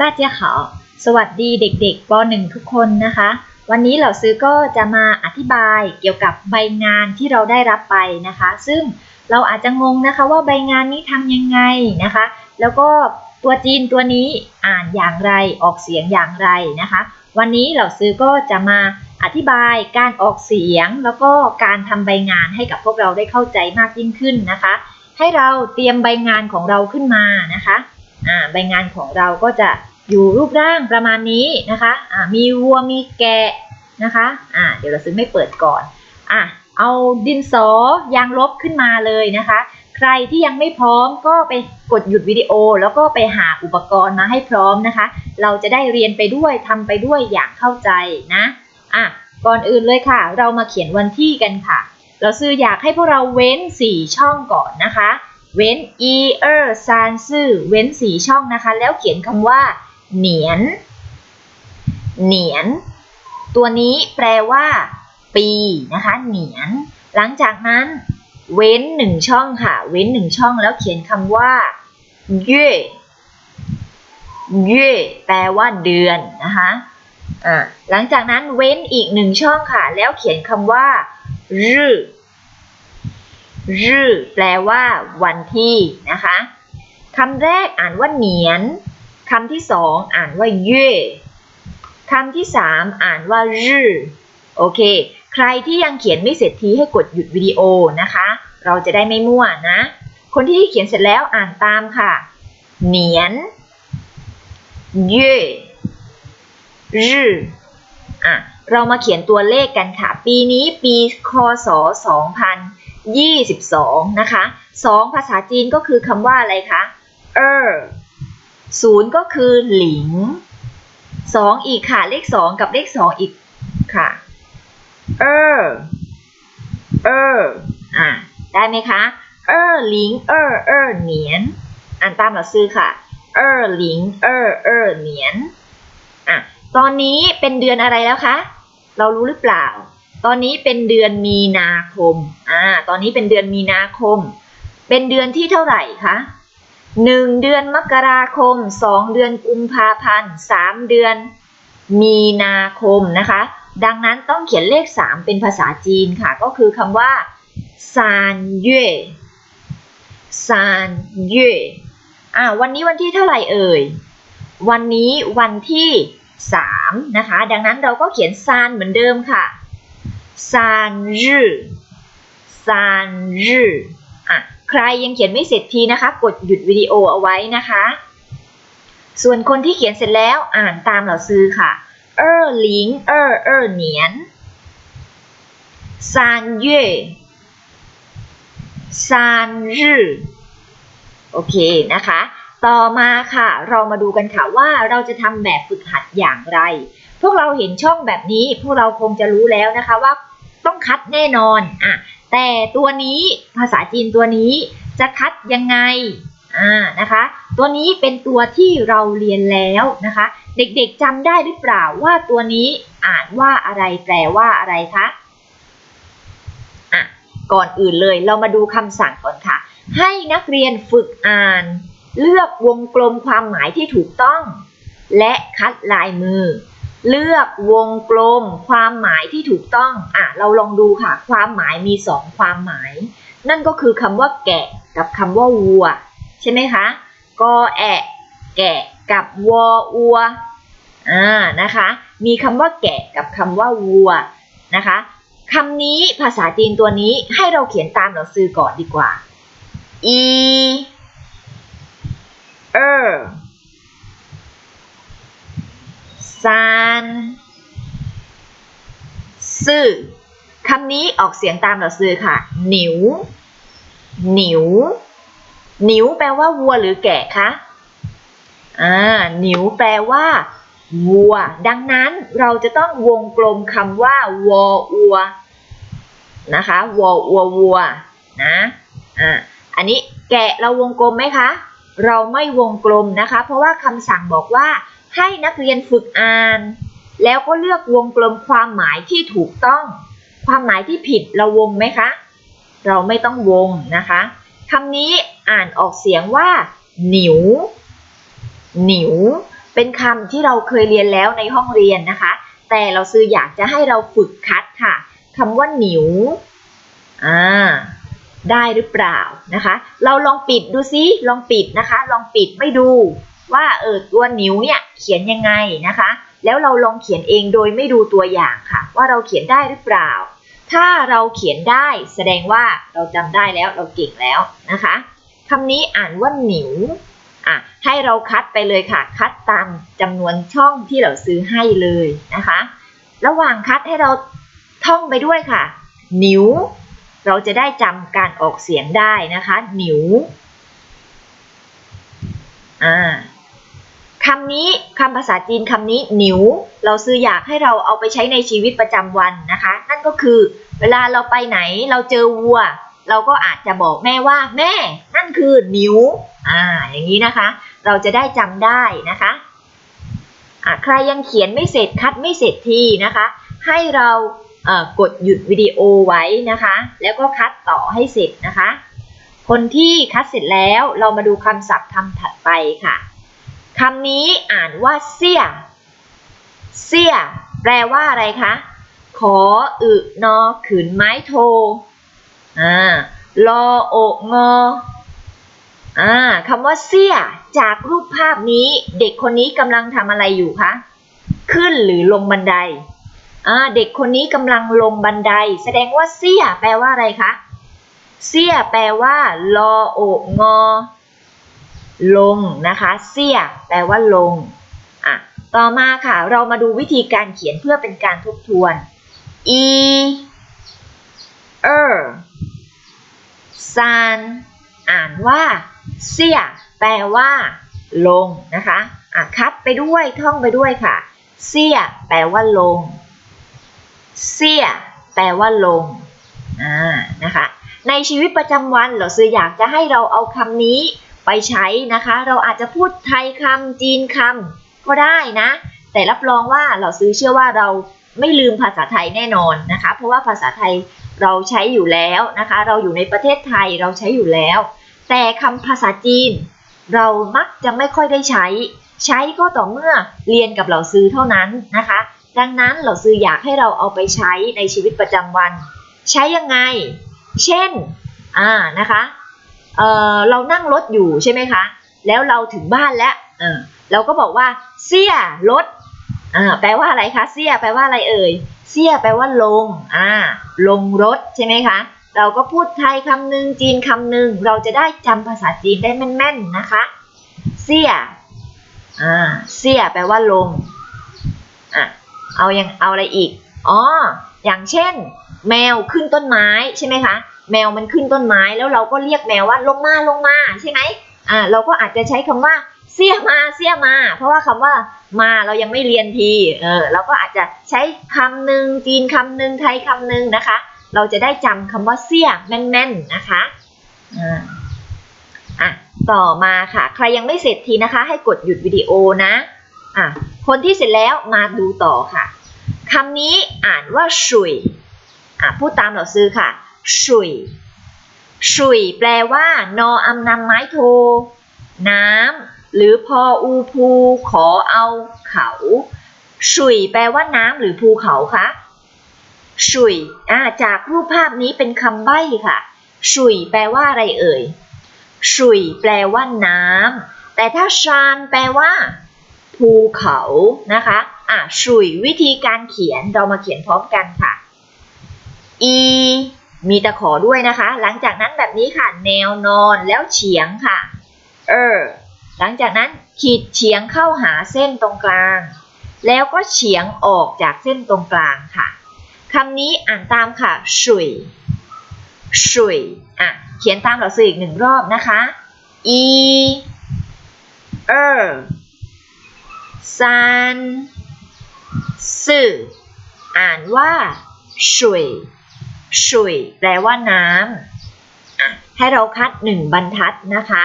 大家好สวัสดีเด็กๆป .1 ทุกคนนะคะ วันนี้เหล่าซื้อก็จะมาอธิบายเกี่ยวกับใบงานที่เราได้รับไปนะคะ ซึ่งเราอาจจะงงนะคะว่าใบงานนี้ทำยังไงนะคะ แล้วก็ตัวจีนตัวนี้อ่านอย่างไรออกเสียงอย่างไรนะคะ วันนี้เหล่าซื้อก็จะมาอธิบายการออกเสียง แล้วก็การทำใบงานให้กับพวกเราได้เข้าใจมากยิ่งขึ้นนะคะ ให้เราเตรียมใบงานของเราขึ้นมานะคะอ่าใบงานของเราก็จะ อยู่รูปร่างประมาณนี้นะคะอ่ามีวัวมีแกะนะคะอ่าเดี๋ยวเราซื้อไม่เปิดก่อนอะเอาดินสอยางลบขึ้นมาเลยนะคะ ใครที่ยังไม่พร้อมก็ไปกดหยุดวิดีโอ แล้วก็ไปหาอุปกรณ์มาให้พร้อมนะคะ เราจะได้เรียนไปด้วยทำไปด้วยอย่างเข้าใจนะอะก่อนอื่นเลยค่ะ เรามาเขียนวันที่กันค่ะ เราซื้ออยากให้พวกเราเว้น 4 ช่องก่อนนะคะ เว้น e er san ซื่อเว้น 4 ช่องนะคะ แล้วเขียนคำว่า เหนียน เหนียน ตัวนี้แปลว่า ปีนะคะ เหนียน หลังจากนั้น เว้นหนึ่งช่องค่ะ เว้นหนึ่งช่องแล้วเขียนคำว่า เย่เย่แปลว่าเดือนนะคะอ่าหลังจากนั้นเว้นอีกหนึ่งช่องค่ะ แล้วเขียนคำว่ารื้อรื้อแปลว่าวันที่นะคะคำแรกอ่านว่าเหนียน คำที่สองอ่านว่าเย่คำที่สามอ่านว่ารื้อโอเค ใครที่ยังเขียนไม่เสร็จทีให้กดหยุดวิดีโอนะคะ เราจะได้ไม่มั่วนะ คนที่เขียนเสร็จแล้วอ่านตามค่ะ เหนียน เย่รื้ออะ เรามาเขียนตัวเลขกันค่ะ ปีนี้ปีคศ2022 นะคะ 2 ภาษาจีนก็คือคำว่าอะไรคะ เออ ศูนย์ก็คือหลิง2อีกค่ะ เลข2กับเลข2อีกค่ะ เออ เออ อะ ได้ไหมคะ เออหลิง เออ เออเหนียน อ่านตามเราซื้อค่ะ เออหลิง เออ เออเหนียน อะ ตอนนี้เป็นเดือนอะไรแล้วคะ เรารู้หรือเปล่า ตอนนี้เป็นเดือนมีนาคม อ่า ตอนนี้เป็นเดือนมีนาคม เป็นเดือนที่เท่าไหร่คะ หนึ่งเดือนมกราคมสองเดือนกุมภาพันธ์สามเดือน มีนาคมนะคะ ดังนั้นต้องเขียนเลข 3 เป็นภาษาจีนค่ะ ก็คือคำว่าซานเย่ซานเย่อ่าวันนี้วันที่เท่าไหร่เอ่ย วันนี้วันที่ 3 นะคะ ดังนั้นเราก็เขียนซานเหมือนเดิมค่ะซานรื่ซานรื่อะ ใครยังเขียนไม่เสร็จทีนะคะ กดหยุดวิดีโอเอาไว้นะคะ ส่วนคนที่เขียนเสร็จแล้วอ่านตามเหล่าซื้อค่ะเออหลิงเออเออเหนียนซานเย่ซานรโอเคนะคะ ต่อมาค่ะ เรามาดูกันค่ะว่าเราจะทำแบบฝึกหัดอย่างไร พวกเราเห็นช่องแบบนี้ พวกเราคงจะรู้แล้วนะคะว่าต้องคัดแน่นอนอะ แต่ตัวนี้ภาษาจีนตัวนี้จะคัดยังไงอ่านะคะ ตัวนี้เป็นตัวที่เราเรียนแล้วนะคะ เด็กๆจำได้หรือเปล่าว่าตัวนี้อ่านว่าอะไรแปลว่าอะไรคะอะก่อนอื่นเลยเรามาดูคำสั่งก่อนค่ะ ให้นักเรียนฝึกอ่าน เลือกวงกลมความหมายที่ถูกต้อง และคัดลายมือ เลือกวงกลมความหมายที่ถูกต้อง อะ เราลองดูค่ะ ความหมายมีสองความหมาย นั่นก็คือคำว่าแกะกับคำว่าวัว ใช่ไหมคะ กอแอะแกะกับวออัว อ่า นะคะ มีคำว่าแกะกับคำว่าวัว นะคะคำนี้ภาษาจีนตัวนี้ให้เราเขียนตามเราซื้อก่อนดีกว่า e er san ซื่อคำนี้ออกเสียงตามเราซื้อค่ะ หนิว หนิว หนิวแปลว่าวัวหรือแกะคะ อ่า หนิวแปลว่า วัว ดังนั้นเราจะต้องวงกลมคำว่าวออัวนะคะวออัววัวนะ อ่า อันนี้แกะเราวงกลมไหมคะ เราไม่วงกลมนะคะ เพราะว่าคำสั่งบอกว่า ให้นักเรียนฝึกอ่าน แล้วก็เลือกวงกลมความหมายที่ถูกต้อง ความหมายที่ผิดเราวงไหมคะ เราไม่ต้องวงนะคะคำนี้อ่านออกเสียงว่า หนิว หนิว เป็นคำที่เราเคยเรียนแล้วในห้องเรียนนะคะ แต่เราซื้ออยากจะให้เราฝึกคัดค่ะคำว่าหนิวอ่าได้หรือเปล่านะคะ เราลองปิดดูซิลองปิดนะคะ ลองปิดไม่ดู ว่าเออตัวหนิวเนี่ยเขียนยังไงนะคะ แล้วเราลองเขียนเองโดยไม่ดูตัวอย่างค่ะ ว่าเราเขียนได้หรือเปล่า ถ้าเราเขียนได้แสดงว่าเราจำได้แล้วเราเก่งแล้วนะคะคำนี้อ่านว่าหนิวอะให้เราคัดไปเลยค่ะ คัดตามจำนวนช่องที่เราซื้อให้เลยนะคะ ระหว่างคัดให้เราท่องไปด้วยค่ะ หนิว เราจะได้จำการออกเสียงได้นะคะ หนิวอ่า คำนี้คำภาษาจีนคำนี้หนิว เราซื้ออยากให้เราเอาไปใช้ในชีวิตประจำวันนะคะ นั่นก็คือ เวลาเราไปไหนเราเจอวัว เราก็อาจจะบอกแม่ว่า แม่ นั่นคือหนิวอ่าอย่างนี้นะคะ เราจะได้จำได้นะคะอะใครยังเขียนไม่เสร็จคัดไม่เสร็จทีนะคะ ให้เราเอ่อกดหยุดวิดีโอไว้นะคะ แล้วก็คัดต่อให้เสร็จนะคะ คนที่คัดเสร็จแล้วเรามาดูคำศัพท์คำถัดไปค่ะ คำนี้อ่านว่าเสีย เสีย แปลว่าอะไรคะ ขออึนอขืนไม้โทอ่ารอโอกงออ่าคำว่าเสีย จากรูปภาพนี้ เด็กคนนี้กำลังทำอะไรอยู่คะ ขึ้นหรือลงบันไดอ่าเด็กคนนี้กำลังลงบันได แสดงว่าเสีย แปลว่าอะไรคะ เสีย แปลว่ารอโอกงอ ลงนะคะเสียแปลว่าลงอะต่อมาค่ะ เรามาดูวิธีการเขียนเพื่อเป็นการทบทวน e er ซานอ่านว่าเสียแปลว่า ลงนะคะอะคัดไปด้วยท่องไปด้วยค่ะเสียแปลว่าลงเสียแปลว่าลงอ่านะคะในชีวิตประจำวันเราซื้ออยากจะให้เราเอาคำนี้ ไปใช้นะคะ เราอาจจะพูดไทยคำจีนคำก็ได้นะ แต่รับรองว่าเราซื้อเชื่อว่าเราไม่ลืมภาษาไทยแน่นอนนะคะ เพราะว่าภาษาไทยเราใช้อยู่แล้วนะคะ เราอยู่ในประเทศไทยเราใช้อยู่แล้ว แต่คำภาษาจีน เรามักจะไม่ค่อยได้ใช้ ใช้ก็ต่อเมื่อเรียนกับเราซื้อเท่านั้นนะคะ ดังนั้นเราซื้ออยากให้เราเอาไปใช้ในชีวิตประจำวัน ใช้ยังไง เช่น อ่านะคะ เออเรานั่งรถอยู่ใช่ไหมคะ แล้วเราถึงบ้านแล้วเออเราก็บอกว่า เสี้ยรถอ่าแปลว่าอะไรคะ เสี้ยแปลว่าอะไรเอ่ย เสี้ยแปลว่าลงอ่าลงรถใช่ไหมคะ เราก็พูดไทยคำหนึ่งจีนคำหนึ่งเราจะได้จำภาษาจีนได้แม่นๆนะคะ เสี้ยอ่าเสี้ยแปลว่าลงอะเอายังเอาอะไรอีก อ๋อ อย่างเช่น แมวขึ้นต้นไม้ใช่ไหมคะ แมวมันขึ้นต้นไม้แล้วเราก็เรียกแมวว่าลงมาลงมาใช่ไหมอ่าเราก็อาจจะใช้คำว่าเสี้ยมาเสี้ยมา เพราะว่าคำว่ามาเรายังไม่เรียนทีเออเราก็อาจจะใช้คำหนึ่งจีนคำหนึ่งไทยคำหนึ่งนะคะ เราจะได้จำคำว่าเสี้ยแม่นๆนะคะอ่าอะต่อมาค่ะ ใครยังไม่เสร็จทีนะคะ ให้กดหยุดวิดีโอนะอะคนที่เสร็จแล้วมาดูต่อค่ะคำนี้อ่านว่าชุยอะพูดตามเราซื้อค่ะ ชุยชุยแปลว่า นออำนำไม้โท น้ำหรือพออูภูขอเอาเขาชุยแปลว่าน้ำหรือภูเขาคะชุยอ่าจากรูปภาพนี้เป็นคำใบ้ค่ะชุยแปลว่าอะไรเอ่ยชุยแปลว่าน้ำแต่ถ้าชานแปลว่า ภูเขานะคะอะชุยวิธีการเขียนเรามาเขียนพร้อมกันค่ะ e มีตะขอด้วยนะคะ หลังจากนั้นแบบนี้ค่ะ แนวนอนแล้วเฉียงค่ะ เออ หลังจากนั้นขีดเฉียงเข้าหาเส้นตรงกลาง แล้วก็เฉียงออกจากเส้นตรงกลางค่ะคำนี้อ่านตามค่ะชุยชุยอะ เขียนตามเราซื้ออีกหนึ่งรอบนะคะ e เออซันสื่ออ่านว่าชุย ชุยแปลว่าน้ำให้เราคัดหนึ่งบรรทัดนะคะ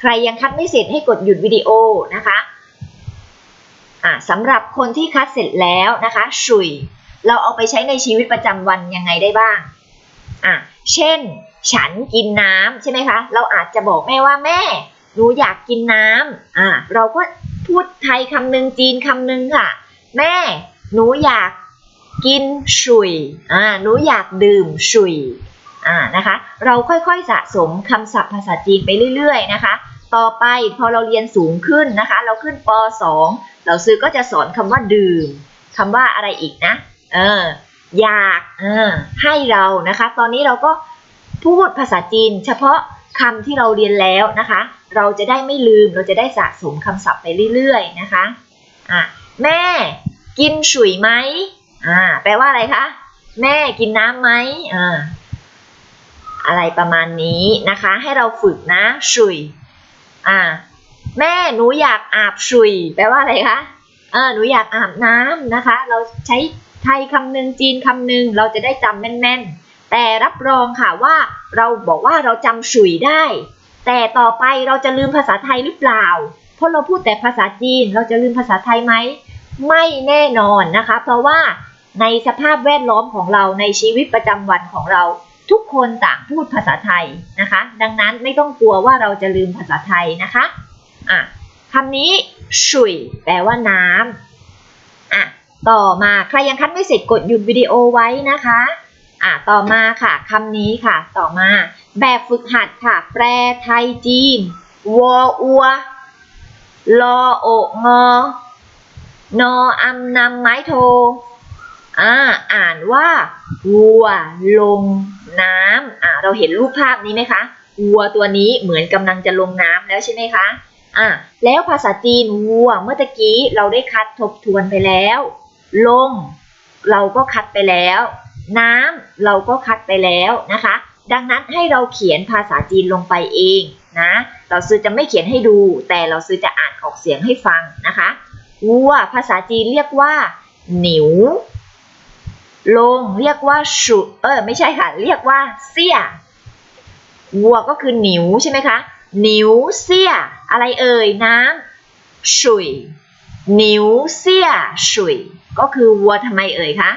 ใครยังคัดไม่เสร็จให้กดหยุดวิดีโอนะคะอะสำหรับคนที่คัดเสร็จแล้วนะคะชุยเราเอาไปใช้ในชีวิตประจำวันยังไงได้บ้างอะเช่น ฉันกินน้ำใช่ไหมคะ เราอาจจะบอกแม่ว่าแม่หนูอยากกินน้ำอะเราก็พูดไทยคำหนึ่งจีนคำหนึ่งค่ะ แม่ หนูอยาก กินชุยอ่าหนูอยากดื่มชุยอ่านะคะ เราค่อยๆสะสมคำศัพท์ภาษาจีนไปเรื่อยๆนะคะ ต่อไปพอเราเรียนสูงขึ้นนะคะ เราขึ้นป .2 เราซื้อก็จะสอนคำว่าดื่มคำว่าอะไรอีกนะ เออ อยากเออให้เรานะคะ ตอนนี้เราก็พูดภาษาจีน เฉพาะคำที่เราเรียนแล้วนะคะ เราจะได้ไม่ลืม เราจะได้สะสมคำศัพท์ไปเรื่อยๆนะคะ อะ แม่ กินฉุยไหม อ่า แปลว่าอะไรคะ แม่กินน้ำไหมอ่า อะไรประมาณนี้นะคะ ให้เราฝึกนะฉุย อ่า แม่หนูอยากอาบฉุย แปลว่าอะไรคะ เออ หนูอยากอาบน้ำนะคะ เราใช้ไทยคำหนึ่งจีนคำหนึ่งเราจะได้จำแม่นๆ แต่รับรองค่ะว่าเราบอกว่าเราจำฉุยได้ แต่ต่อไปเราจะลืมภาษาไทยหรือเปล่า เพราะเราพูดแต่ภาษาจีน เราจะลืมภาษาไทยไหม ไม่แน่นอนนะคะ เพราะว่า ในสภาพแวดล้อมของเราในชีวิตประจำวันของเรา ทุกคนต่างพูดภาษาไทยนะคะ ดังนั้นไม่ต้องกลัวว่าเราจะลืมภาษาไทยนะคะอะคำนี้ฉุยแปลว่าน้ำอะต่อมาใครยังคัดไม่เสร็จกดหยุดวิดีโอไว้นะคะอะต่อมาค่ะคำนี้ค่ะ ต่อมา แบบฝึกหัดค่ะ แปลไทยจีนวออัวลอโอกงอนออำนำไม้โท อ่าอ่านว่าวัวลงน้ำอ่าเราเห็นรูปภาพนี้ไหมคะวัวตัวนี้เหมือนกำลังจะลงน้ำแล้วใช่ไหมคะอะแล้วภาษาจีนวัวเมื่อตะกี้เราได้คัดทบทวนไปแล้ว ลง เราก็คัดไปแล้ว น้ำเราก็คัดไปแล้วนะคะ ดังนั้นให้เราเขียนภาษาจีนลงไปเองนะเราซื้อจะไม่เขียนให้ดู แต่เราซื้อจะอ่านออกเสียงให้ฟังนะคะวัวภาษาจีนเรียกว่า หนิว ลงเรียกว่าชุเออไม่ใช่ค่ะ เรียกว่าเสี้ยวัวก็คือหนิวใช่ไหมคะหนิวเสี้ย อะไรเอ่ยน้ำฉุยหนิวเสี้ยฉุยก็คือวัวทำไมเอ่ยคะ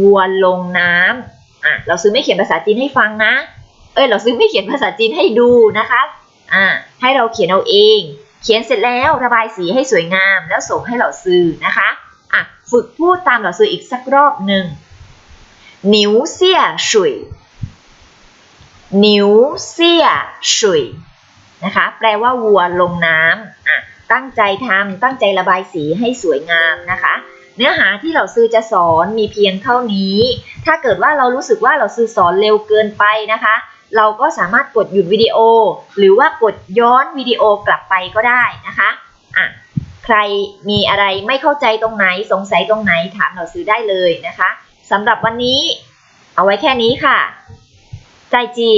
วัวลงน้ำอะเราซื้อไม่เขียนภาษาจีนให้ฟังนะ เอ้ยเราซื้อไม่เขียนภาษาจีนให้ดูนะคะอ่าให้เราเขียนเอาเอง เขียนเสร็จแล้วระบายสีให้สวยงามแล้วส่งให้เราซื้อนะคะอะฝึกพูดตามเราซื้ออีกสักรอบหนึ่ง นิ้วเสียสุยนิ้วเสียสุยนะคะ แปลว่าวัวลงน้ำอะตั้งใจทำตั้งใจระบายสีให้สวยงามนะคะ เนื้อหาที่เราซื้อจะสอนมีเพียงเท่านี้ ถ้าเกิดว่าเรารู้สึกว่าเราซื้อสอนเร็วเกินไปนะคะ เราก็สามารถกดหยุดวิดีโอ หรือว่ากดย้อนวิดีโอกลับไปก็ได้นะคะอะใครมีอะไรไม่เข้าใจตรงไหนสงสัยตรงไหนถามเราซื้อได้เลยนะคะ สำหรับวันนี้ เอาไว้แค่นี้ค่ะ ใจจี